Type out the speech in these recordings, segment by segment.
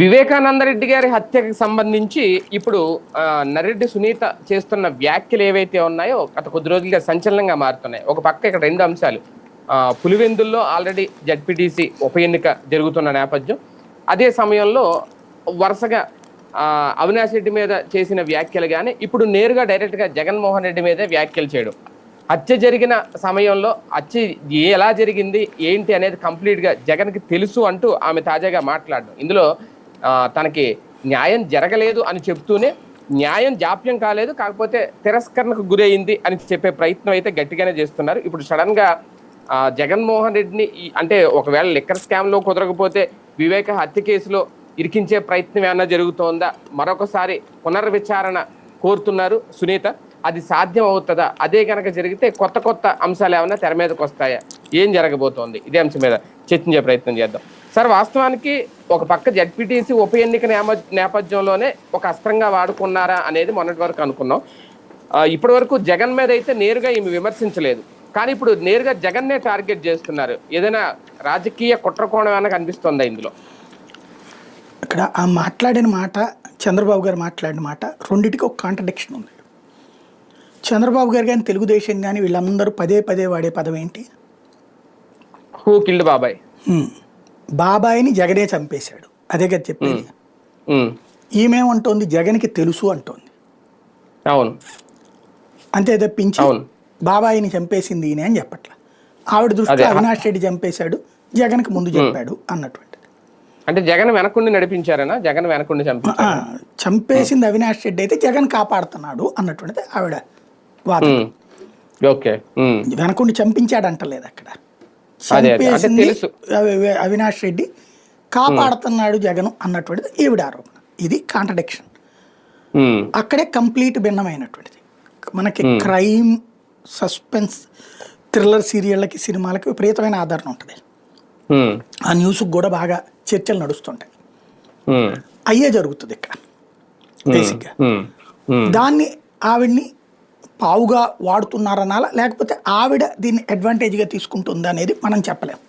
వివేకానంద రెడ్డి గారి హత్యకు సంబంధించి ఇప్పుడు నరెడ్డి సునీత చేస్తున్న వ్యాఖ్యలు ఏవైతే ఉన్నాయో గత కొద్ది రోజులుగా సంచలనంగా మారుతున్నాయి. ఒక పక్క ఇక్కడ రెండు అంశాలు. పులివెందుల్లో ఆల్రెడీ జడ్పీటీసీ ఉప ఎన్నిక జరుగుతున్న నేపథ్యం. అదే సమయంలో వరుసగా అవినాష్ రెడ్డి మీద చేసిన వ్యాఖ్యలు కానీ ఇప్పుడు నేరుగా డైరెక్ట్గా జగన్మోహన్ రెడ్డి మీదే వ్యాఖ్యలు చేయడం. హత్య జరిగిన సమయంలో హత్య ఎలా జరిగింది ఏంటి అనేది కంప్లీట్గా జగన్కి తెలుసు అంటూ ఆమె తాజాగా మాట్లాడడం. ఇందులో తనకి న్యాయం జరగలేదు అని చెప్తూనే న్యాయం జాప్యం కాలేదు కాకపోతే తిరస్కరణకు గురైంది అని చెప్పే ప్రయత్నం అయితే గట్టిగానే చేస్తున్నారు. ఇప్పుడు సడన్గా జగన్మోహన్ రెడ్డిని అంటే ఒకవేళ లిక్కర్ స్కామ్లో కుదరకపోతే వివేక హత్య కేసులో ఇరికించే ప్రయత్నం ఏమన్నా జరుగుతోందా? మరొకసారి పునర్విచారణ కోరుతున్నారు సునీత. అది సాధ్యం అవుతుందా అదే కనుక జరిగితే కొత్త కొత్త అంశాలు ఏమైనా తెర మీదకి వస్తాయా ఏం జరగబోతోంది? ఇదే అంశం మీద చర్చించే ప్రయత్నం చేద్దాం. సార్ వాస్తవానికి ఒక పక్క జడ్పీటీసీ ఉప ఎన్నిక నేపథ్యంలోనే ఒక అస్త్రంగా వాడుకున్నారా అనేది మొన్నటి వరకు అనుకున్నాం. ఇప్పటి వరకు జగన్ మీద అయితే నేరుగా ఈమె విమర్శించలేదు. కానీ ఇప్పుడు నేరుగా జగన్నే టార్గెట్ చేస్తున్నారు. ఏదైనా రాజకీయ కుట్రకోణం ఏమైనా కనిపిస్తుందా ఇందులో? ఇక్కడ ఆ మాట్లాడిన మాట చంద్రబాబు గారు మాట్లాడిన మాట రెండిటికి ఒక కాంట్రడిక్షన్ ఉంది. చంద్రబాబు గారు కానీ తెలుగుదేశం కానీ వీళ్ళందరూ పదే పదే వాడే పదం ఏంటి? హూ కిల్డ్ బాబాయ్. బాబాయిని జగనే చంపేశాడు. అదే కదా చెప్పేది. ఈమెమంటోంది జగన్కి తెలుసు అంటోంది. అవును. అంతే తప్పించి బాబాయిని చంపేసింది ఈయన అని చెప్పట్ల. ఆవిడ దృష్టిలో అదే. అవినాష్ రెడ్డి చంపేశాడు జగన్కి ముందు చెప్పాడు అన్నటువంటిది. అంటే జగన్ వెనకుండి నడిపించారనా? జగన్ వెనకుండి చంపేసింది అవినాష్ రెడ్డి అయితే జగన్ కాపాడుతున్నాడు అన్నటువంటిది ఆవిడ వాదన. ఓకే. వెనకుండి చంపించాడు అంటలేదు అక్కడ. చంపేసింది అవినాష్ రెడ్డి. కాపాడుతున్నాడు జగన్ అన్నటువంటిది ఈవిడ ఆరోపణ ఇది కాంట్రడిక్షన్. అక్కడే కంప్లీట్ భిన్నమైనటువంటిది. మనకి క్రైమ్ సస్పెన్స్ థ్రిల్లర్ సీరియళ్ళకి సినిమాలకి విపరీతమైన ఆదరణ ఉంటుంది. ఆ న్యూస్కి కూడా బాగా చర్చలు నడుస్తుంటాయి. అయ్యే జరుగుతుంది ఇక్కడ. బేసిక్గా. దాన్ని ఆవిడ్ని పావుగా వాడుతున్నారనాలా? లేకపోతే ఆవిడ దీన్ని అడ్వాంటేజ్గా తీసుకుంటుందా అనేది మనం చెప్పలేం.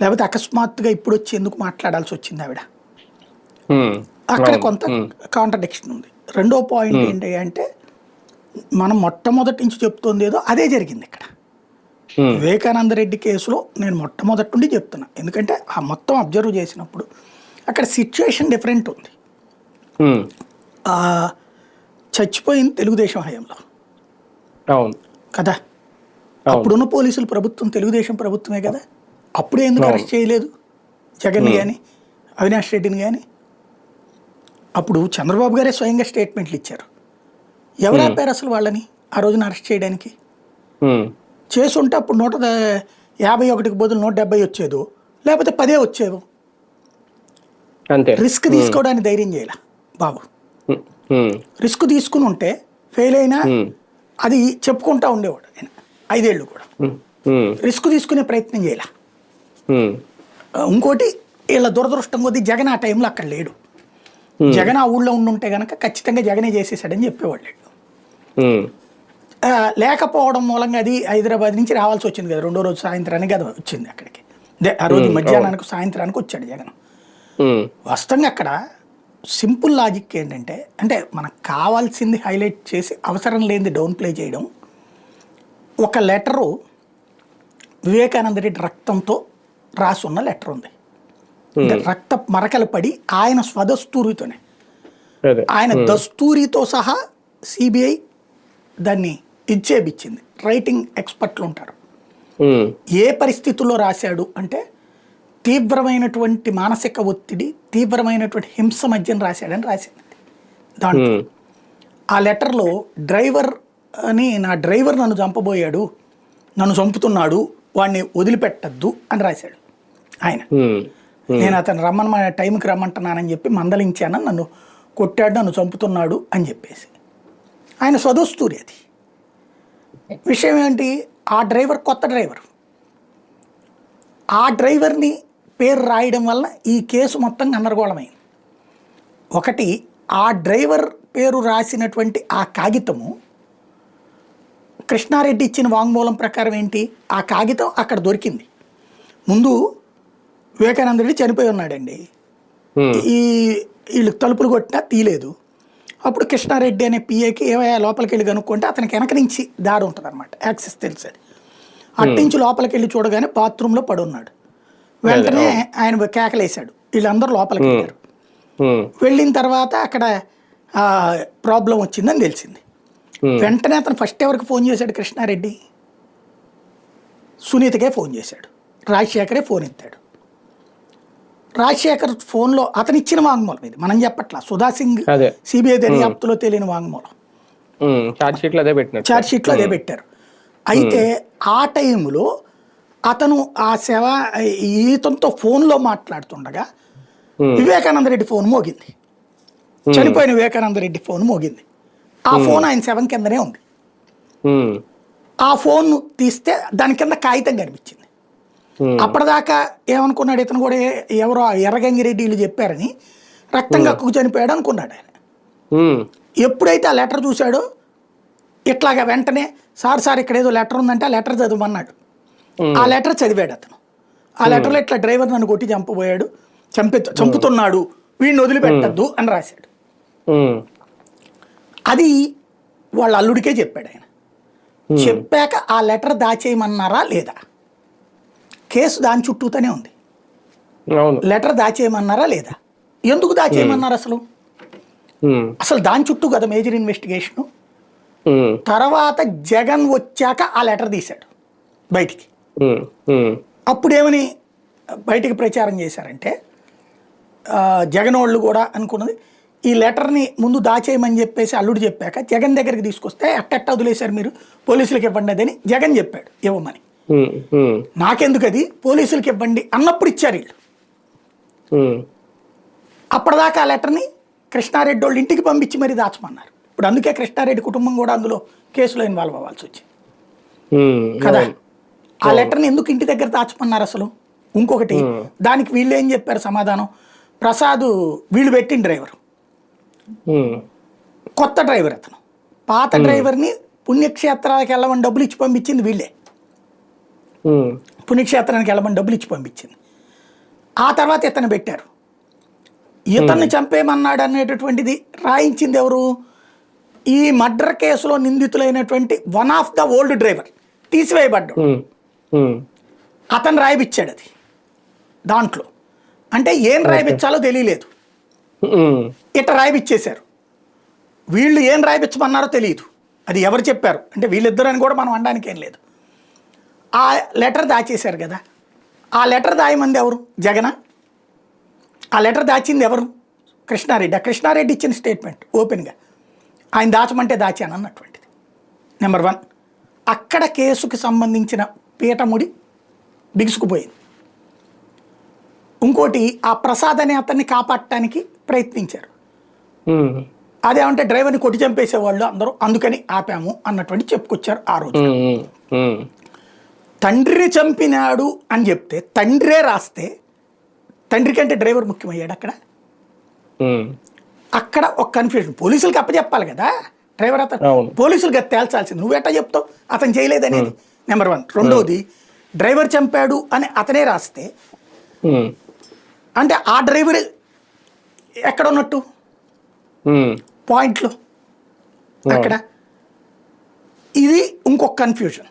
లేకపోతే అకస్మాత్తుగా ఇప్పుడు వచ్చి ఎందుకు మాట్లాడాల్సి వచ్చింది ఆవిడ అక్కడ కొంత కాంట్రడిక్షన్ ఉంది. రెండో పాయింట్ ఏంటి అంటే మనం మొట్టమొదటి నుంచి చెప్తోంది ఏదో అదే జరిగింది ఇక్కడ. వివేకానంద రెడ్డి కేసులో నేను మొట్టమొదటి నుండి చెప్తున్నా. ఎందుకంటే ఆ మొత్తం అబ్జర్వ్ చేసినప్పుడు అక్కడ సిచ్యువేషన్ డిఫరెంట్ ఉంది. చచ్చిపోయింది తెలుగుదేశం హయాంలో. అవును. కదా. అప్పుడున్న పోలీసులు ప్రభుత్వం తెలుగుదేశం ప్రభుత్వమే కదా? అప్పుడే ఎందుకు. అరెస్ట్ చేయలేదు? జగన్ని కానీ అవినాష్ రెడ్డిని కానీ అప్పుడు చంద్రబాబు గారే స్వయంగా స్టేట్మెంట్లు ఇచ్చారు. ఎవరు ఆపారు అసలు వాళ్ళని ఆ రోజున అరెస్ట్ చేయడానికి? చేసుంటే అప్పుడు నూట యాభై ఒకటికి బదులు నూట డెబ్బై వచ్చేదో. లేకపోతే పదే వచ్చేదో అంతే. రిస్క్ తీసుకోవడానికి ధైర్యం చేయాల బాబు. రిస్క్ తీసుకుని ఉంటే ఫెయిల్ అయినా అది చెప్పుకుంటా ఉండేవాడు ఆయన ఐదేళ్ళు కూడా. రిస్క్ తీసుకునే ప్రయత్నం చేయాల. ఇంకోటి వీళ్ళ దురదృష్టం కొద్దీ జగన్ ఆ టైంలో అక్కడ లేడు. జగన్ ఆ ఊళ్ళో ఉండుంటే గనక ఖచ్చితంగా జగనే చేసేసాడని చెప్పేవాళ్ళు ఆ, లేకపోవడం మూలంగా అది హైదరాబాద్ నుంచి రావాల్సి వచ్చింది కదా. రెండో రోజు సాయంత్రానికి కదా వచ్చింది అక్కడికి. ఆ రోజు మధ్యాహ్నానికి సాయంత్రానికి వచ్చాడు జగన్. వాస్తవంగా అక్కడ సింపుల్ లాజిక్ ఏంటంటే అంటే మనకు కావాల్సింది హైలైట్ చేసి అవసరం లేనిది డౌన్ ప్లే చేయడం. ఒక లెటరు వివేకానంద రెడ్డి రక్తంతో రాసి ఉన్న లెటర్ ఉంది. రక్త మరకలు పడి ఆయన స్వదస్తూరితోనే. ఆయన దస్తూరితో సహా సిబిఐ దాన్ని ఇచ్చేపిచ్చింది. రైటింగ్ ఎక్స్పర్ట్లు ఉంటారు. ఏ పరిస్థితుల్లో రాశాడు అంటే తీవ్రమైనటువంటి మానసిక ఒత్తిడి తీవ్రమైనటువంటి హింస మధ్యన రాశాడని రాసింది. దాంట్లో ఆ లెటర్లో డ్రైవర్ అని నా డ్రైవర్ నన్ను చంపబోయాడు నన్ను చంపుతున్నాడు వాడిని వదిలిపెట్టద్దు అని రాశాడు ఆయన. నేను అతను రమ్మని మా టైంకి రమ్మంటున్నానని చెప్పి మందలించానని నన్ను కొట్టాడు నన్ను చంపుతున్నాడు అని చెప్పేసి. ఆయన స్వదస్తూరి అది. విషయం ఏంటి? ఆ డ్రైవర్ కొత్త డ్రైవర్. ఆ డ్రైవర్ని పేరు రాయడం వల్ల ఈ కేసు మొత్తం గందరగోళమైంది. ఒకటి ఆ డ్రైవర్ పేరు రాసినటువంటి ఆ కాగితము కృష్ణారెడ్డి ఇచ్చిన వాంగ్మూలం ప్రకారం ఏంటి? ఆ కాగితం అక్కడ దొరికింది. ముందు వివేకానంద రెడ్డి చనిపోయి ఉన్నాడండి. ఈ వీళ్ళు తలుపులు కొట్టినా తీయలేదు. అప్పుడు కృష్ణారెడ్డి అనే పిఏకి ఏవయ్యా లోపలికి వెళ్ళి కనుక్కుంటే అతనికి వెనక నుంచి దారి ఉంటుంది అనమాట యాక్సెస్ తెలుసు అది అట్టించి లోపలికి వెళ్ళి చూడగానే బాత్రూంలో పడున్నాడు. వెంటనే ఆయన కేకలేశాడు. వీళ్ళందరూ లోపలికి వెళ్ళారు. వెళ్ళిన తర్వాత అక్కడ ప్రాబ్లం వచ్చిందని తెలిసింది. వెంటనే అతను ఫస్ట్ ఎవరికి ఫోన్ చేశాడు కృష్ణారెడ్డి? సునీతకే ఫోన్ చేశాడు. రాజశేఖరే ఫోన్ ఎత్తాడు. రాజశేఖర్ ఫోన్లో అతను ఇచ్చిన వాంగ్మూలం ఇది. మనం చెప్పట్లా. సుధా సింగ్ సిబిఐ దర్యాప్తులో తెలియని వాంగ్మూలం. ఛార్జ్ షీట్లో అదే పెట్టారు. అయితే ఆ టైంలో అతను ఆ సేవ ఈతంతో ఫోన్లో మాట్లాడుతుండగా. వివేకానంద రెడ్డి ఫోన్ మోగింది. చనిపోయిన వివేకానంద రెడ్డి ఫోన్ మోగింది. ఆ ఫోన్ ఆయన శవం కిందనే ఉంది. ఆ ఫోన్ తీస్తే దాని కింద కాగితం కనిపించింది. అప్పటిదాకా ఏమనుకున్నాడు ఇతను కూడా ఎవరో ఎర్రగంగిరెడ్డి వీళ్ళు చెప్పారని రక్తం కక్కుకు చనిపోయాడు అనుకున్నాడు ఆయన. ఎప్పుడైతే ఆ లెటర్ చూశాడో ఇట్లాగా వెంటనే సార్ సార్ ఇక్కడ ఏదో లెటర్ ఉందంటే ఆ లెటర్ చదవమన్నాడు. ఆ లెటర్ చదివాడు అతను. ఆ లెటర్లో ఇట్లా డ్రైవర్ నన్ను కొట్టి చంపబోయాడు చంపి చంపుతున్నాడు వీడిని వదిలిపెట్టద్దు అని రాశాడు. అది వాళ్ళ అల్లుడికే చెప్పాడు ఆయన. చెప్పాక ఆ లెటర్ దాచేయమన్నారా లేదా? కేసు దాని చుట్టూతోనే ఉంది. లెటర్ దాచేయమన్నారా లేదా? ఎందుకు దాచేయమన్నారు అసలు? అసలు దాని చుట్టూ కదా మేజర్ ఇన్వెస్టిగేషను. తర్వాత జగన్ వచ్చాక ఆ లెటర్ తీశాడు బయటికి. అప్పుడు ఏమని బయటికి ప్రచారం చేశారంటే ఆ, జగన్ వాళ్ళు కూడా అనుకున్నది ఈ లెటర్ని ముందు దాచేయమని చెప్పేసి అల్లుడు చెప్పాక జగన్ దగ్గరికి తీసుకొస్తే అట్టట్ట వదిలేశారు మీరు పోలీసులకు ఇవ్వండి అదని జగన్ చెప్పాడు ఇవ్వమని. ఉమ్, నాకెందుకు అది పోలీసులకు ఇవ్వండి అన్నప్పుడు ఇచ్చారు వీళ్ళు. అప్పటిదాకా ఆ లెటర్ని కృష్ణారెడ్డి వాళ్ళు ఇంటికి పంపించి మరీ దాచమన్నారు. ఇప్పుడు అందుకే కృష్ణారెడ్డి కుటుంబం కూడా అందులో కేసులో ఇన్వాల్వ్ అవ్వాల్సి వచ్చింది. కదా. ఆ లెటర్ని ఎందుకు ఇంటి దగ్గర దాచుకున్నారు అసలు? ఇంకొకటి దానికి వీళ్ళు ఏం చెప్పారు సమాధానం? ప్రసాద్ వీళ్ళు పెట్టిన డ్రైవర్. ఉమ్, కొత్త డ్రైవర్ అతను. పాత డ్రైవర్ని పుణ్యక్షేత్రాలకు వెళ్ళమని డబ్బులు ఇచ్చి పంపించింది వీళ్ళే. పుణ్యక్షేత్రానికి వెళ్ళమని డబ్బులు ఇచ్చి పంపించింది. ఆ తర్వాత ఇతను పెట్టారు. ఇతన్ని చంపేమన్నాడు అనేటటువంటిది రాయించింది ఎవరు? ఈ మర్డర్ కేసులో నిందితులైనటువంటి one of the old driver తీసివేయబడ్డాడు. అతను రాయిపిచ్చాడు అది. దాంట్లో. అంటే ఏం రాయిపించాలో తెలియలేదు. ఇట్ట రాయిపిచ్చేశారు. వీళ్ళు ఏం రాయిపించమన్నారో తెలియదు. అది ఎవరు చెప్పారు? అంటే వీళ్ళిద్దరు అని కూడా మనం అనడానికి ఏం లేదు. ఆ లెటర్ దాచేశారు కదా. ఆ లెటర్ దాయమంది ఎవరు? జగన? ఆ లెటర్ దాచింది ఎవరు? కృష్ణారెడ్డి. ఆ కృష్ణారెడ్డి ఇచ్చిన స్టేట్మెంట్ ఓపెన్గా. ఆయన దాచమంటే దాచాను అన్నటువంటిది. Number one. అక్కడ కేసుకు సంబంధించిన పీఠముడి బిగుసుకుపోయింది. ఇంకోటి ఆ ప్రసాద్ అనే అతన్ని కాపాడటానికి ప్రయత్నించారు. అదేమంటే డ్రైవర్ని కొట్టి చంపేసేవాళ్ళు అందరూ అందుకని ఆపాము అన్నటువంటి చెప్పుకొచ్చారు ఆ రోజు. తండ్రిని చంపినాడు అని చెప్తే తండ్రే రాస్తే తండ్రి కంటే డ్రైవర్ ముఖ్యమయ్యాడు అక్కడ? అక్కడ ఒక కన్ఫ్యూజన్ పోలీసులకి అప్పచెప్పాలి కదా? డ్రైవర్ అతను అది తేల్చాల్సింది. నువ్వు ఎట్టా చెప్తావు? అతను చేయలేదనేది. నెంబర్ వన్ రెండోది డ్రైవర్ చంపాడు అని అతనే రాస్తే అంటే ఆ డ్రైవర్ ఎక్కడ ఉన్నట్టు? పాయింట్లో అక్కడ. ఇది ఇంకొక కన్ఫ్యూజన్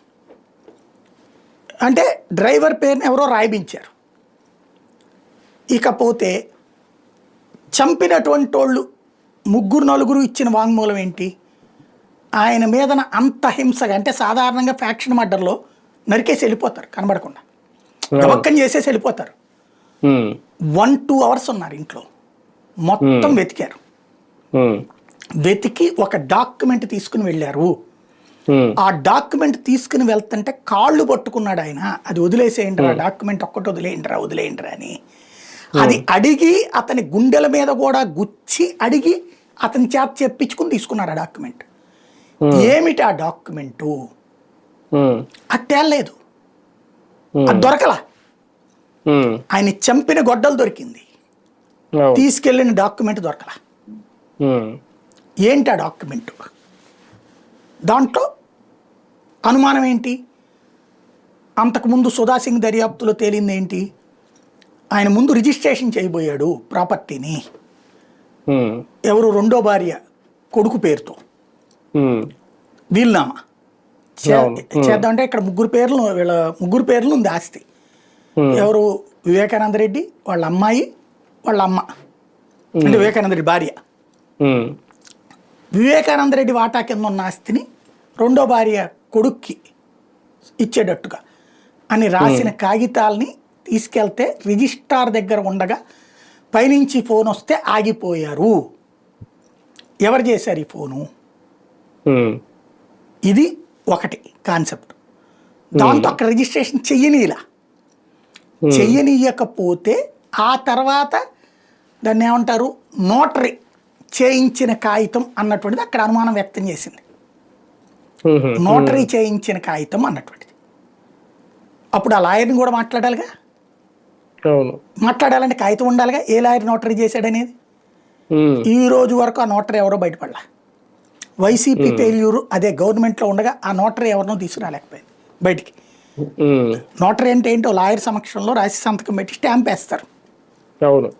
అంటే డ్రైవర్ పేరుని ఎవరో రాయిపించారు ఇకపోతే చంపినటువంటి వాళ్ళు ముగ్గురు నలుగురు ఇచ్చిన వాంగ్మూలం ఏంటి? ఆయన మీదన అంత హింసగా అంటే సాధారణంగా ఫ్యాక్షన్ మర్డర్లో నరికేసి వెళ్ళిపోతారు కనబడకుండా. గబక్కని చేసేసి వెళ్ళిపోతారు. వన్ టూ అవర్స్ ఉన్నారు ఇంట్లో. మొత్తం వెతికారు. వెతికి ఒక డాక్యుమెంట్ తీసుకుని వెళ్ళారు. ఆ డాక్యుమెంట్ తీసుకుని వెళ్తుంటే కాళ్ళు పట్టుకున్నాడు ఆయన. అది వదిలేసేయండి రా డాక్యుమెంట్ ఒక్కటి వదిలేయండి రా వదిలేయండి రా అని అది అడిగి అతని గుండెల మీద కూడా గుచ్చి అడిగి అతని చేత చెప్పించుకుని తీసుకున్నారు ఆ డాక్యుమెంట్. ఏమిటి ఆ డాక్యుమెంటు? అది తేలలేదు. అది దొరకలా. ఆయన చంపిన గొడ్డలు దొరికింది. తీసుకెళ్ళిన డాక్యుమెంట్ దొరకలా. ఏంటి ఆ డాక్యుమెంట్? దాంట్లో అనుమానం ఏంటి? అంతకుముందు సుధా సింగ్ దర్యాప్తులో తేలింది ఏంటి? ఆయన ముందు రిజిస్ట్రేషన్ చేయబోయాడు ప్రాపర్టీని. ఎవరు? రెండో భార్య కొడుకు పేరుతో. వీలునామా చే- అవును. చేద్దామంటే ఇక్కడ ముగ్గురు పేర్లు వీళ్ళ ముగ్గురు పేర్లు ఉంది ఆస్తి. ఎవరు? వివేకానంద రెడ్డి వాళ్ళ అమ్మాయి వాళ్ళ అమ్మ. అంటే వివేకానంద రెడ్డి భార్య. వివేకానంద రెడ్డి వాటా కింద ఉన్న ఆస్తిని రెండో భార్య కొడుక్కి ఇచ్చేటట్టుగా అని రాసిన కాగితాల్ని తీసుకెళ్తే రిజిస్ట్రార్ దగ్గర ఉండగా పైనుంచి ఫోన్ వస్తే ఆగిపోయారు. ఎవరు చేశారు ఈ ఫోను? ఇది ఒకటి కాన్సెప్ట్. దాంతో అక్కడ రిజిస్ట్రేషన్ చెయ్యనీలా చెయ్యనీయకపోతే ఆ తర్వాత దాన్ని ఏమంటారు? నోటరీ చేయించిన కాగితం అన్నటువంటిది అక్కడ అనుమానం వ్యక్తం చేసింది. నోటరీ చేయించిన కాగితం అన్నటువంటిది. అప్పుడు ఆ లాయర్ని కూడా మాట్లాడాలిగా? మాట్లాడాలంటే కాగితం ఉండాలిగా? ఏ లాయర్ నోటరీ చేశాడనేది? ఈ రోజు వరకు ఆ నోటరీ ఎవరో బయటపడలా. వైసీపీ ఫెయిల్యూర్ అదే గవర్నమెంట్లో ఉండగా ఆ నోటరీ ఎవరినో తీసుకురాలేకపోయింది బయటికి. నోటరీ అంటే ఏంటో లాయర్ సమక్షంలో రాసి సంతకం పెట్టి స్టాంప్ వేస్తారు. అవును.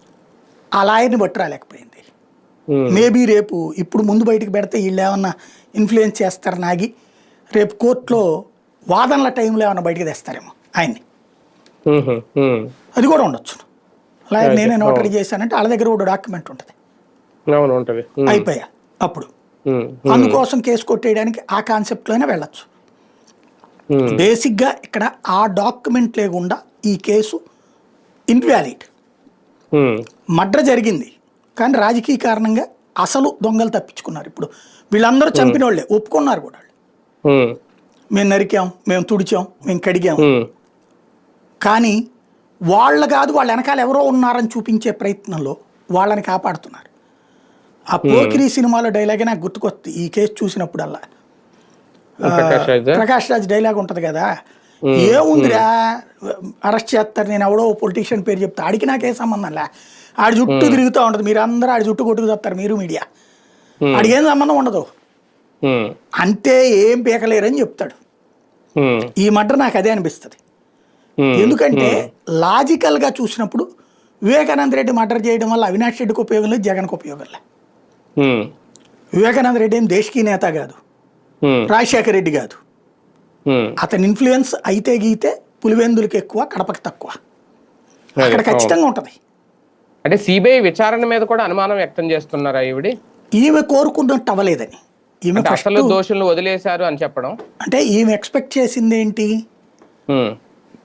ఆ లాయర్ని బట్టి రాలేకపోయింది. మేబీ రేపు ఇప్పుడు ముందు బయటికి పెడితే వీళ్ళు ఏమన్నా ఇన్ఫ్లుయెన్స్ చేస్తారు నాగి? రేపు కోర్టులో వాదనల టైంలో ఏమన్నా బయటికి తెస్తారేమో ఆయన్ని. అది కూడా ఉండొచ్చు. లాయర్ నేనే నోటరీ చేశానంటే వాళ్ళ దగ్గర కూడా డాక్యుమెంట్ ఉంటుంది. అయిపోయా. అప్పుడు. అందుకోసం కేసు కొట్టేయడానికి ఆ కాన్సెప్ట్లోనే వెళ్ళొచ్చు. ఉమ్, బేసిక్గా ఇక్కడ ఆ డాక్యుమెంట్ లేకుండా ఈ కేసు ఇన్వాలిడ్. ఉమ్, మడ్ర జరిగింది. కానీ రాజకీయ కారణంగా అసలు దొంగలు తప్పించుకున్నారు ఇప్పుడు. వీళ్ళందరూ చంపిన వాళ్ళే ఒప్పుకున్నారు కూడా మేము నరికాం మేము తుడిచాం మేము కడిగాం. కానీ వాళ్ళ కాదు వాళ్ళ వెనకాల ఎవరో ఉన్నారని చూపించే ప్రయత్నంలో వాళ్ళని కాపాడుతున్నారు. ఆ పోకిరి సినిమాలో డైలాగే నాకు గుర్తుకొస్తుంది. ఈ కేసు చూసినప్పుడల్లా. ప్రకాష్ రాజ్ ప్రకాష్ రాజ్ డైలాగ్ ఉంటుంది కదా. ఏముందిరా? అరెస్ట్ చేస్తారు. నేను ఎవడో పొలిటీషియన్ పేరు చెప్తా. ఆడికి నాకే సంబంధంలే ఆడి చుట్టూ తిరుగుతూ ఉంటుంది. మీరు అందరూ ఆడి చుట్టూ కొట్టుకు చెప్తారు మీరు మీడియా ఆడికి ఏం సంబంధం ఉండదు. అంతే ఏం పీకలేరని చెప్తాడు. ఈ మడ్ర నాకు అదే అనిపిస్తుంది. ఎందుకంటే లాజికల్గా చూసినప్పుడు వివేకానంద రెడ్డి మర్డర్ చేయడం వల్ల అవినాష్ రెడ్డికి ఉపయోగం లేదు జగన్కి ఉపయోగం లేదు వివేకానంద రెడ్డి ఏం దేశకీ నేత కాదు. రాజశేఖర రెడ్డి కాదు. అతని ఇన్ఫ్లుయెన్స్ అయితే గీతే పులివెందులకి ఎక్కువ కడపకి తక్కువ. అక్కడ. ఖచ్చితంగా ఉంటుంది. అంటే సిబిఐ విచారణ మీద కూడా అనుమానం వ్యక్తం చేస్తున్నారా ఈవిడి? ఈమె కోరుకున్నట్టు అవ్వలేదని. ఈమె అసలు దోషులను వదిలేశారు అని చెప్పడం. అంటే ఈమె ఎక్స్పెక్ట్ చేసింది ఏంటి?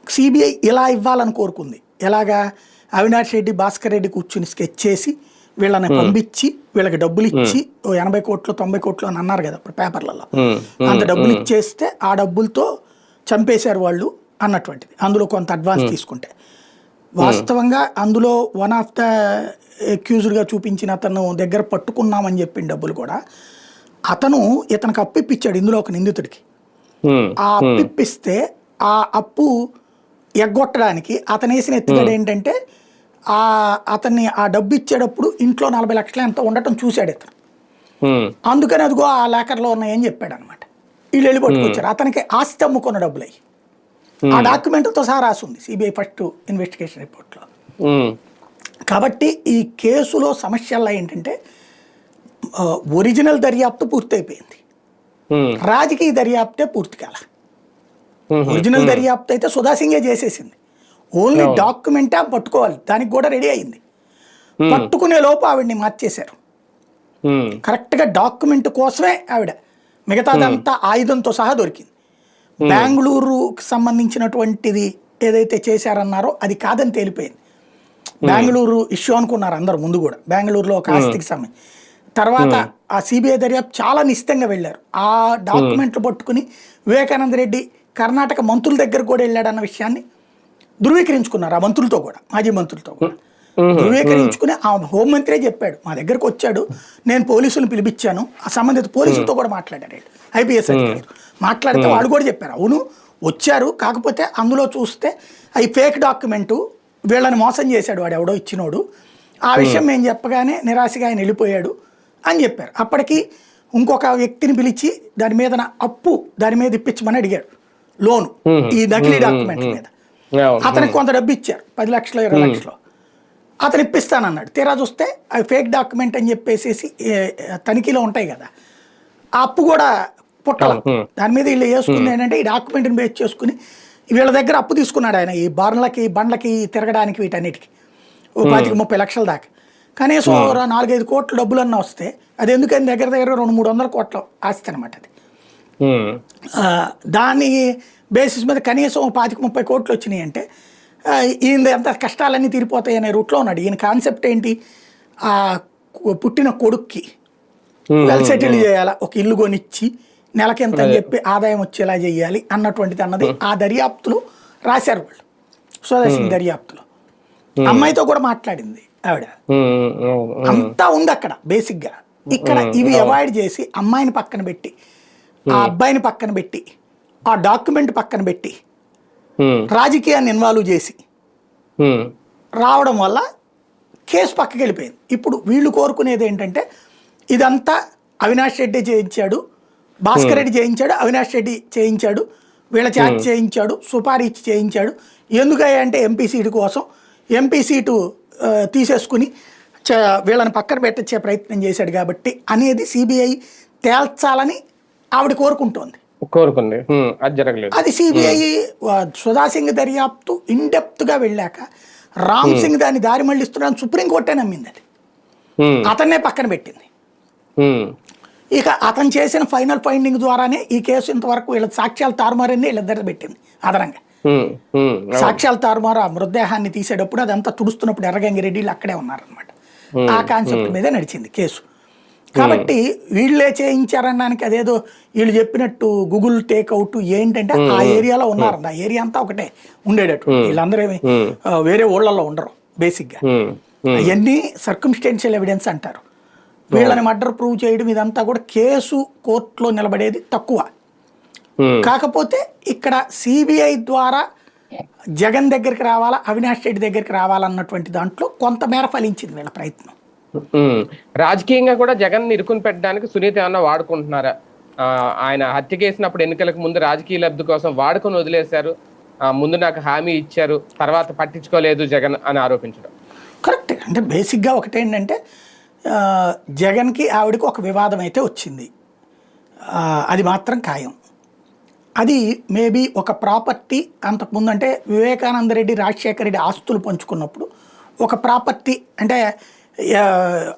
సిబిఐ ఇలా ఇవ్వాలని కోరుకుంది. ఎలాగా? అవినాష్ రెడ్డి భాస్కర్ రెడ్డి కూర్చుని స్కెచ్ చేసి వీళ్ళని పంపించి వీళ్ళకి డబ్బులు ఇచ్చి ఎనభై కోట్లు తొంభై కోట్లు అని అన్నారు కదా ఇప్పుడు పేపర్లలో. అంత డబ్బులు ఇచ్చేస్తే ఆ డబ్బులతో చంపేశారు వాళ్ళు అన్నటువంటిది. అందులో కొంత అడ్వాన్స్ తీసుకుంటే. వాస్తవంగా అందులో వన్ ఆఫ్ ద అక్యూజ్డ్గా చూపించిన అతను దగ్గర పట్టుకున్నామని చెప్పిన డబ్బులు కూడా అతను ఇతనికి అప్పిప్పించాడు ఇందులో ఒక నిందితుడికి. ఆ అప్పిప్పిస్తే ఆ అప్పు ఎగ్గొట్టడానికి అతను వేసిన ఎత్తుగడ ఏంటంటే ఆ అతన్ని ఆ డబ్బు ఇచ్చేటప్పుడు ఇంట్లో నలభై లక్షలు ఎంత ఉండటం చూశాడు ఇతను. అందుకని అదిగో ఆ లేఖర్లో ఉన్నాయని చెప్పాడు అనమాట వీళ్ళు వెళ్ళి పట్టుకొచ్చారు. అతనికి ఆస్తి అమ్ముకున్న డబ్బులు. అయ్యి ఆ డాక్యుమెంట్తో సహా రాసింది సిబిఐ ఫస్ట్ ఇన్వెస్టిగేషన్ రిపోర్ట్లో. కాబట్టి ఈ కేసులో సమస్యల్లో ఏంటంటే ఒరిజినల్ దర్యాప్తు పూర్తయిపోయింది. రాజకీయ దర్యాప్తే పూర్తి కాల. ఒరిజినల్ దర్యాప్తు అయితే సుధా సింగే చేసేసింది. ఓన్లీ డాక్యుమెంటే పట్టుకోవాలి. దానికి కూడా రెడీ అయింది. పట్టుకునే లోపు ఆవిడ్ని మార్చేశారు. కరెక్ట్గా డాక్యుమెంట్ కోసమే ఆవిడ. మిగతాదంతా ఆయుధంతో సహా దొరికింది. బెంగళూరుకి సంబంధించినటువంటిది ఏదైతే చేశారన్నారో అది కాదని తేలిపోయింది. బెంగళూరు ఇష్యూ అనుకున్నారు అందరు ముందు కూడా. బెంగళూరులో ఒక ఆస్తికి సంబంధించి. తర్వాత ఆ సిబిఐ దర్యాప్తు చాలా నిశ్చితంగా వెళ్ళారు. ఆ డాక్యుమెంట్లు పట్టుకుని వివేకానంద రెడ్డి కర్ణాటక మంత్రుల దగ్గర కూడా వెళ్ళాడన్న విషయాన్ని ధృవీకరించుకున్నారు ఆ మంత్రులతో కూడా మాజీ మంత్రులతో కూడా. ధృవీకరించుకుని ఆ హోంమంత్రే చెప్పాడు మా దగ్గరకు వచ్చాడు నేను పోలీసులను పిలిపించాను ఆ సంబంధిత పోలీసులతో కూడా మాట్లాడారు ఐపీఎస్ అధికారులు మాట్లాడితే వాళ్ళు కూడా చెప్పారు అవును వచ్చారు కాకపోతే అందులో చూస్తే అవి ఫేక్ డాక్యుమెంటు వీళ్ళని మోసం చేశాడు వాడు ఎవడో ఇచ్చినోడు ఆ విషయం మేము చెప్పగానే నిరాశగా ఆయన వెళ్ళిపోయాడు అని చెప్పారు. అప్పటికి ఇంకొక వ్యక్తిని పిలిచి దాని మీద అప్పు దాని మీద ఇప్పించమని అడిగాడు లోను ఈ నకిలీ డాక్యుమెంట్ మీద. అతనికి కొంత డబ్బు ఇచ్చారు పది లక్షలు ఇరవై లక్షలు. అతను ఇప్పిస్తానన్నాడు. తీరా చూస్తే అవి ఫేక్ డాక్యుమెంట్ అని చెప్పేసి తనిఖీలో ఉంటాయి కదా. ఆ అప్పు కూడా పుట్టాల. దాని మీద వీళ్ళు వేసుకుంది ఏంటంటే ఈ డాక్యుమెంట్ని బేస్ చేసుకుని వీళ్ళ దగ్గర అప్పు తీసుకున్నాడు ఆయన ఈ బార్లకి బండ్లకి తిరగడానికి వీటన్నిటికి. ఓ పాతిక ముప్పై లక్షల దాకా. కనీసం నాలుగైదు కోట్ల డబ్బులన్నా వస్తే అది ఎందుకని దగ్గర దగ్గర రెండు మూడు వందల కోట్ల ఆస్తి అనమాట అది. ఉమ్, ఆ, దాని బేసిస్ మీద కనీసం పాతిక ముప్పై కోట్లు వచ్చినాయి అంటే ఈయన ఎంత కష్టాలన్నీ తీరిపోతాయి అనే రూట్లో ఉన్నాడు. ఈయన కాన్సెప్ట్ ఏంటి? ఆ పుట్టిన కొడుక్కి వెల్ సెటిల్ చేయాలా? ఒక ఇల్లు కొనిచ్చి నెలకింత అని చెప్పి ఆదాయం వచ్చేలా చేయాలి అన్నటువంటిది అన్నది ఆ దర్యాప్తులో రాశారు వాళ్ళు. స్వదేశీ దర్యాప్తులో. అమ్మాయితో కూడా మాట్లాడింది ఆవిడ. అంతా ఉంది అక్కడ బేసిక్గా. ఇక్కడ ఇవి అవాయిడ్ చేసి అమ్మాయిని పక్కన పెట్టి ఆ అబ్బాయిని పక్కన పెట్టి ఆ డాక్యుమెంట్ పక్కన పెట్టి రాజకీయాన్ని ఇన్వాల్వ్ చేసి రావడం వల్ల కేసు పక్కకి వెళ్ళిపోయింది. ఇప్పుడు వీళ్ళు కోరుకునేది ఏంటంటే ఇదంతా అవినాష్ రెడ్డి చేయించాడు భాస్కర్ రెడ్డి చేయించాడు అవినాష్ రెడ్డి చేయించాడు వీళ్ళ చేత చేయించాడు సుపారీ ఇచ్చి చేయించాడు. ఎందుకయ్యా అంటే ఎంపీ సీటు కోసం ఎంపీ సీటు తీసేసుకుని చ- వీళ్ళని పక్కన పెట్టచ్చే ప్రయత్నం చేశాడు కాబట్టి అనేది సిబిఐ తేల్చాలని ఆవిడ కోరుకుంటోంది. కోరుకుంది. అది జరగలేదు. అది సిబిఐ సుధా సింగ్ దర్యాప్తు ఇన్గా వెళ్ళాక రామ్ సింగ్ దాన్ని దారి మళ్ళిస్తున్నాను సుప్రీంకోర్టే నమ్మింది అది. అతన్నే పక్కన పెట్టింది. ఇక అతను చేసిన ఫైనల్ ఫైండింగ్ ద్వారానే ఈ కేసు ఇంతవరకు వీళ్ళ సాక్ష్యాలు తారుమారని వీళ్ళిద్దరు పెట్టింది అదనంగా. సాక్ష్యాలు తారుమారు ఆ మృతదేహాన్ని తీసేటప్పుడు అదంతా తుడుస్తున్నప్పుడు ఎర్రగంగిరెడ్డి వీళ్ళు అక్కడే ఉన్నారనమాట ఆ కాన్సెప్ట్ మీదే నడిచింది కేసు. కాబట్టి వీళ్ళే చేయించారనడానికి అదేదో వీళ్ళు చెప్పినట్టు గూగుల్ టేక్అవుట్ ఏంటంటే ఆ ఏరియాలో ఉన్నారు. ఆ ఏరియా అంతా ఒకటే ఉండేటట్టు. వీళ్ళందరూ ఏమి వేరే ఊళ్ళల్లో ఉండరు బేసిక్గా అవన్నీ సర్కమ్స్టెన్షియల్ ఎవిడెన్స్ అంటారు. వీళ్ళని మర్డర్ ప్రూవ్ చేయడం ఇదంతా కూడా కేసు కోర్టులో నిలబడేది తక్కువ. కాకపోతే ఇక్కడ సిబిఐ ద్వారా జగన్ దగ్గరికి రావాలా అవినాష్ రెడ్డి దగ్గరికి రావాలన్నటువంటి దాంట్లో కొంతమేర ఫలించింది వీళ్ళ ప్రయత్నం. రాజకీయంగా కూడా జగన్ ఇరుకుని పెట్టడానికి సునీత ఏమన్నా వాడుకుంటున్నారా? ఆయన హత్య చేసినప్పుడు ఎన్నికలకు ముందు రాజకీయ లబ్ధి కోసం వాడుకొని వదిలేశారు. ముందు నాకు హామీ ఇచ్చారు తర్వాత పట్టించుకోలేదు జగన్ అని ఆరోపించడం. కరెక్ట్. అంటే బేసిక్గా ఒకటేంటంటే ఏంటంటే జగన్కి ఆవిడకి ఒక వివాదం అయితే వచ్చింది. అది మాత్రం ఖాయం. అది మేబీ ఒక ప్రాపర్టీ అంతకుముందు అంటే వివేకానంద రెడ్డి రాజశేఖర రెడ్డి ఆస్తులు పంచుకున్నప్పుడు ఒక ప్రాపర్టీ అంటే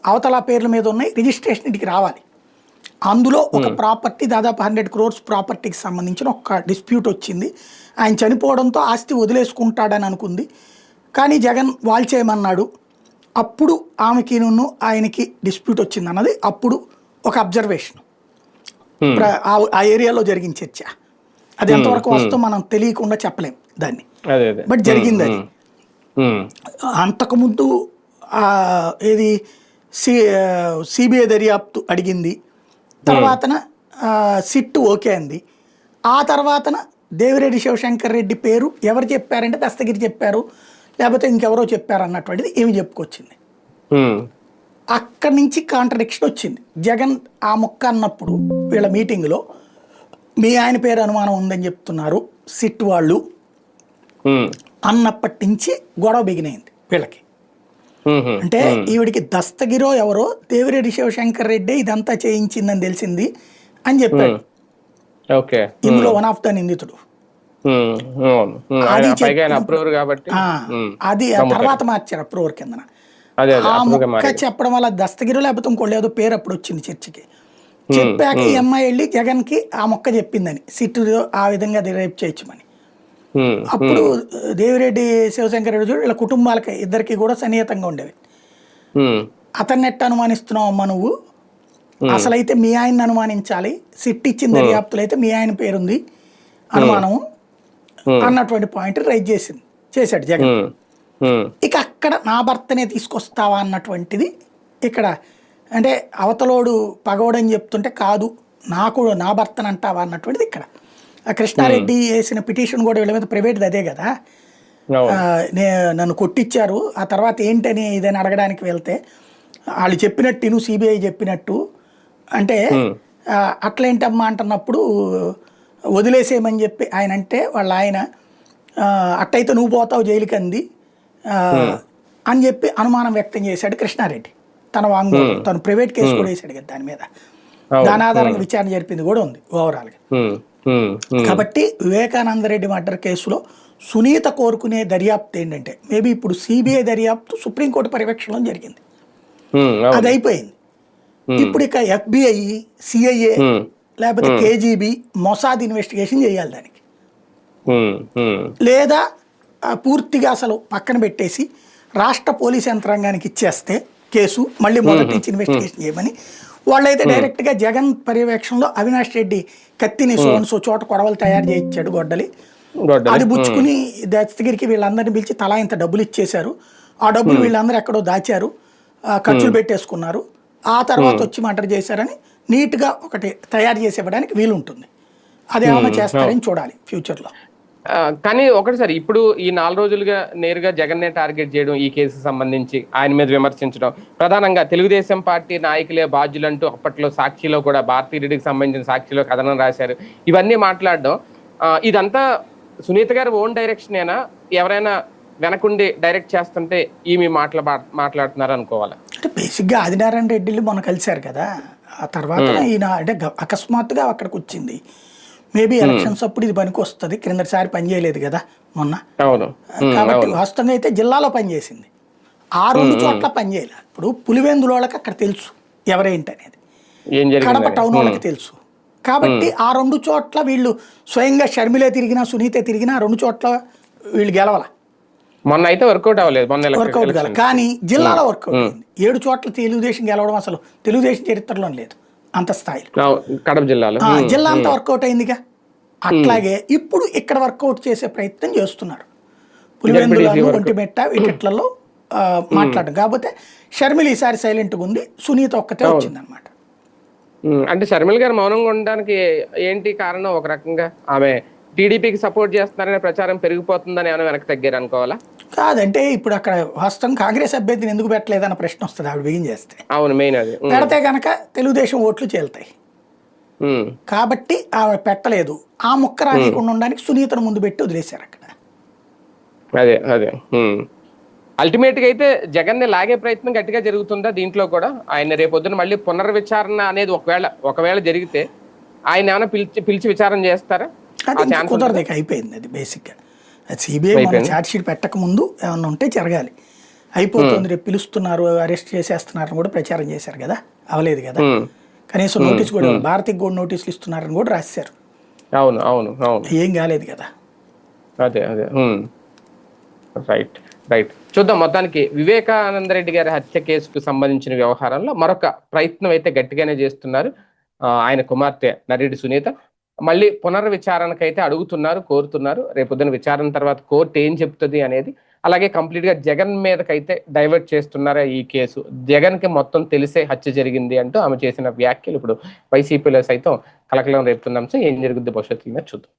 అవతల పేర్ల మీద ఉన్నాయి రిజిస్ట్రేషన్ ఇంటికి రావాలి. అందులో ఒక ప్రాపర్టీ దాదాపు హండ్రెడ్ క్రోర్స్ ప్రాపర్టీకి సంబంధించిన ఒక డిస్ప్యూట్ వచ్చింది. ఆయన చనిపోవడంతో ఆస్తి వదిలేసుకుంటాడని అనుకుంది. కానీ జగన్ వాల్ చేయమన్నాడు. అప్పుడు ఆమెకి నున్ను ఆయనకి డిస్ప్యూట్ వచ్చింది అన్నది అప్పుడు ఒక అబ్జర్వేషన్. Hmm. ఆ ఏరియాలో జరిగిన చర్చ. అది ఎంతవరకు వస్తుందో మనం తెలియకుండా చెప్పలేం దాన్ని. బట్ జరిగింది అది. అంతకుముందు ఏది సి సిబిఐ దర్యాప్తు అడిగింది. తర్వాతన సిట్ ఓకే అంది. ఆ తర్వాతన దేవిరెడ్డి శివశంకర్ రెడ్డి పేరు ఎవరు చెప్పారంటే దస్తగిరి చెప్పారు. లేకపోతే ఇంకెవరో చెప్పారు అన్నటువంటిది ఏమి చెప్పుకొచ్చింది. అక్కడి నుంచి కాంట్రడిక్షన్ వచ్చింది. జగన్ ఆ మొక్క అన్నప్పుడు వీళ్ళ మీటింగ్లో మీ ఆయన పేరు అనుమానం ఉందని చెప్తున్నారు సిట్ వాళ్ళు. అన్నప్పటి నుంచి గొడవ బిగినైంది వీళ్ళకి. అంటే ఈవిడికి దస్తగిరో ఎవరో దేవిరెడ్డి శివశంకర్ రెడ్డి ఇదంతా చేయించిందని తెలిసింది అని చెప్పాడు. ఓకే. ఇందులో వన్ ఆఫ్ ద నిందితుడు. అది తర్వాత మార్చారు అప్రూవర్ అదే ఆ మొక్క చెప్పడం వల్ల దస్తగిరి లేకపోతే ఇంకోళ్ళు ఏదో పేరు అప్పుడు వచ్చింది చర్చికి. చెప్పాక ఈ అమ్మాయి వెళ్ళి జగన్కి ఆ మొక్క చెప్పిందని. సిట్టు ఆ విధంగా రేపు చేయొచ్చమని ఉమ్, అప్పుడు దేవిరెడ్డి శివశంకర్ రెడ్డి చూడు వీళ్ళ కుటుంబాలకి ఇద్దరికి కూడా సన్నిహితంగా ఉండేవి. అతన్ని ఎట్ట అనుమానిస్తున్నావు అమ్మ నువ్వు? అసలైతే మీ ఆయన్ని అనుమానించాలి. సిట్ ఇచ్చిన దర్యాప్తులు అయితే మీ ఆయన పేరుంది. అనుమానం. అన్నటువంటి పాయింట్ రైజ్ చేసింది చేశాడు జగన్. ఇక అక్కడ నా భర్తనే తీసుకొస్తావా అన్నటువంటిది ఇక్కడ అంటే అవతలోడు పగోడని చెప్తుంటే కాదు నాకు నా భర్తను అంటావా అన్నటువంటిది ఇక్కడ. కృష్ణారెడ్డి వేసిన పిటిషన్ కూడా వీళ్ళ మీద ప్రైవేట్ది అదే కదా. నన్ను కొట్టించారు ఆ తర్వాత ఏంటని ఇదని అడగడానికి వెళ్తే వాళ్ళు చెప్పినట్టు ఇను సిబిఐ చెప్పినట్టు. అంటే అట్లేంటమ్మా అంటున్నప్పుడు వదిలేసేయమని చెప్పి ఆయన అంటే వాళ్ళ ఆయన అట్టయితే నువ్వు పోతావు జైలుకి అంది. అని చెప్పి అనుమానం వ్యక్తం చేశాడు కృష్ణారెడ్డి. తన వాంగ్మూలం తను ప్రైవేట్ కేసు కూడా వేశాడు కదా దాని మీద. దాని ఆధారంగా విచారణ జరిపింది కూడా ఉంది ఓవరాల్గా. కాబట్టి వివేకానంద రెడ్డి మర్డర్ కేసులో సునీత కోరుకునే దర్యాప్తు ఏంటంటే మేబీ ఇప్పుడు సిబిఐ దర్యాప్తు సుప్రీంకోర్టు పర్యవేక్షణలో జరిగింది. అది అయిపోయింది. ఇప్పుడు ఇక ఎఫ్బిఐ సిఐఏ లేకపోతే కేజీబీ మొసాద్ ఇన్వెస్టిగేషన్ చేయాలి దానికి. లేదా పూర్తిగా అసలు పక్కన పెట్టేసి రాష్ట్ర పోలీస్ యంత్రాంగానికి ఇచ్చేస్తే కేసు మళ్ళీ మొదటి నుంచి ఇన్వెస్టిగేషన్ చేయమని వాళ్ళైతే డైరెక్ట్గా జగన్ పర్యవేక్షణలో అవినాష్ రెడ్డి కత్తిని సోన్సో చోట కొడవలు తయారు చేయించాడు గొడ్డలి. అది పుచ్చుకుని దస్తగిరికి వీళ్ళందరినీ పిలిచి తలా ఇంత డబ్బులు ఇచ్చేశారు. ఆ డబ్బులు వీళ్ళందరూ ఎక్కడో దాచారు. ఖర్చులు పెట్టేసుకున్నారు. ఆ తర్వాత వచ్చి మర్డర్ చేశారని నీట్గా ఒకటి తయారు చేసి ఇవ్వడానికి వీలుంటుంది. అదేమన్నా చేస్తారని చూడాలి ఫ్యూచర్లో. కానీ ఒకటి సార్ ఇప్పుడు ఈ నాలుగు రోజులుగా నేరుగా జగన్నే టార్గెట్ చేయడం ఈ కేసుకు సంబంధించి ఆయన మీద విమర్శించడం. ప్రధానంగా తెలుగుదేశం పార్టీ నాయకులే బాధ్యులంటూ అప్పట్లో సాక్షిలో కూడా భారతీ రెడ్డికి సంబంధించిన సాక్షిలో కథనం రాశారు. ఇవన్నీ మాట్లాడడం. ఇదంతా సునీత గారి ఓన్ డైరెక్షనేనా? ఎవరైనా వెనకుండి డైరెక్ట్ చేస్తుంటే ఈమె మాట్లా మాట్లాడుతున్నారు అనుకోవాలా? అంటే బేసిక్గా ఆదినారాయణ రెడ్డిలు మొన్న కలిశారు కదా. ఆ తర్వాత ఈయన అంటే అకస్మాత్తుగా అక్కడికి వచ్చింది. మేబీ ఎలక్షన్స్ అప్పుడు ఇది పనికి వస్తుంది క్రిందటిసారి పని చేయలేదు కదా మొన్న. ఉమ్, కాబట్టి వాస్తవంగా అయితే జిల్లాలో పనిచేసింది ఆ రెండు చోట్ల పనిచేయాలి ఇప్పుడు పులివెందుల వాళ్ళకి అక్కడ తెలుసు ఎవరేంటి అనేది. కడప టౌన్ వాళ్ళకి తెలుసు. కాబట్టి ఆ రెండు చోట్ల వీళ్ళు స్వయంగా షర్మిలే తిరిగినా సునీతే తిరిగినా ఆ రెండు చోట్ల వీళ్ళు గెలవాల. మొన్న అయితే వర్కౌట్ అవ్వలేదు మొన్న వర్కౌట్ కాదు కానీ జిల్లాలో వర్కౌట్ అయింది. ఏడు చోట్ల తెలుగుదేశం గెలవడం అసలు తెలుగుదేశం చరిత్రలో లేదు. అంత స్థాయిలో. కడప జిల్లాలో. జిల్లా అంతా వర్కౌట్ అయిందిగా. అట్లాగే ఇప్పుడు ఇక్కడ వర్కౌట్ చేసే ప్రయత్నం చేస్తున్నారు. పులివెందులను ఒంటిమెట్ట వీటిట్లలో ఆ, మాట్లాడడం. కాకపోతే షర్మిల ఈసారి సైలెంట్గా ఉంది. సునీత ఒక్కతే వచ్చిందనమాట అంటే షర్మిల గారు మౌనంగా ఉండడానికి ఏంటి కారణం? ఒక రకంగా ఆమె టీడీపీకి సపోర్ట్ చేస్తున్నారనే ప్రచారం పెరిగిపోతుందని ఏమైనా వెనక్కి తగ్గారు అనుకోవాలా? కాదంటే ఇప్పుడు అక్కడ వాస్తవం కాంగ్రెస్ అభ్యర్థిని ఎందుకు పెట్టలేదన్న ప్రశ్న వస్తుంది. ఆవిడ బిగిన్ చేస్తే. అవును మెయిన్ అది. పెడితే కనుక తెలుగుదేశం ఓట్లు చేలుతాయి కాబట్టి ఆవిడ పెట్టలేదు. ఆ ముక్క రానికుండా ఉండడానికి సునీతను ముందు పెట్టి వదిలేశారు అక్కడ. అదే అదే. అల్టిమేట్గా అయితే జగన్ని లాగే ప్రయత్నం గట్టిగా జరుగుతుందా దీంట్లో కూడా? ఆయన రేపొద్దున మళ్ళీ పునర్విచారణ అనేది ఒకవేళ ఒకవేళ జరిగితే ఆయన ఏమైనా పిలిచి పిలిచి విచారణ చేస్తారా? కుదరదు అయిపోయింది అది బేసిక్గా. సిబిఐ ఛార్జ్ షీట్ పెట్టక ముందు ఏమన్నా ఉంటే జరగాలి. అయిపోతుంది రేపు పిలుస్తున్నారు అరెస్ట్ చేసేస్తున్నారని కూడా ప్రచారం చేశారు కదా? అవలేదు కదా? కనీసం నోటీస్ కూడా. భారతికి కూడా నోటీసులు ఇస్తున్నారని కూడా రాశారు. అవును అవును అవును. ఏం కాలేదు కదా? అదే అదే. రైట్ రైట్ చూద్దాం మొత్తానికి. వివేకానంద రెడ్డి గారి హత్య కేసుకు సంబంధించిన వ్యవహారంలో మరొక ప్రయత్నం అయితే గట్టిగానే చేస్తున్నారు ఆయన కుమార్తె నరెడ్డి సునీత. మళ్ళీ పునర్విచారణకైతే అడుగుతున్నారు కోరుతున్నారు. రేపొద్దున విచారణ తర్వాత కోర్టు ఏం చెప్తుంది అనేది అలాగే కంప్లీట్గా జగన్ మీదకైతే డైవర్ట్ చేస్తున్నారా ఈ కేసు? జగన్కి మొత్తం తెలిసే హత్య జరిగింది అంటూ ఆమె చేసిన వ్యాఖ్యలు ఇప్పుడు వైసీపీలో సైతం కలకలం రేపుతున్న. అంశం ఏం జరుగుద్ది భవిష్యత్తులో చూద్దాం.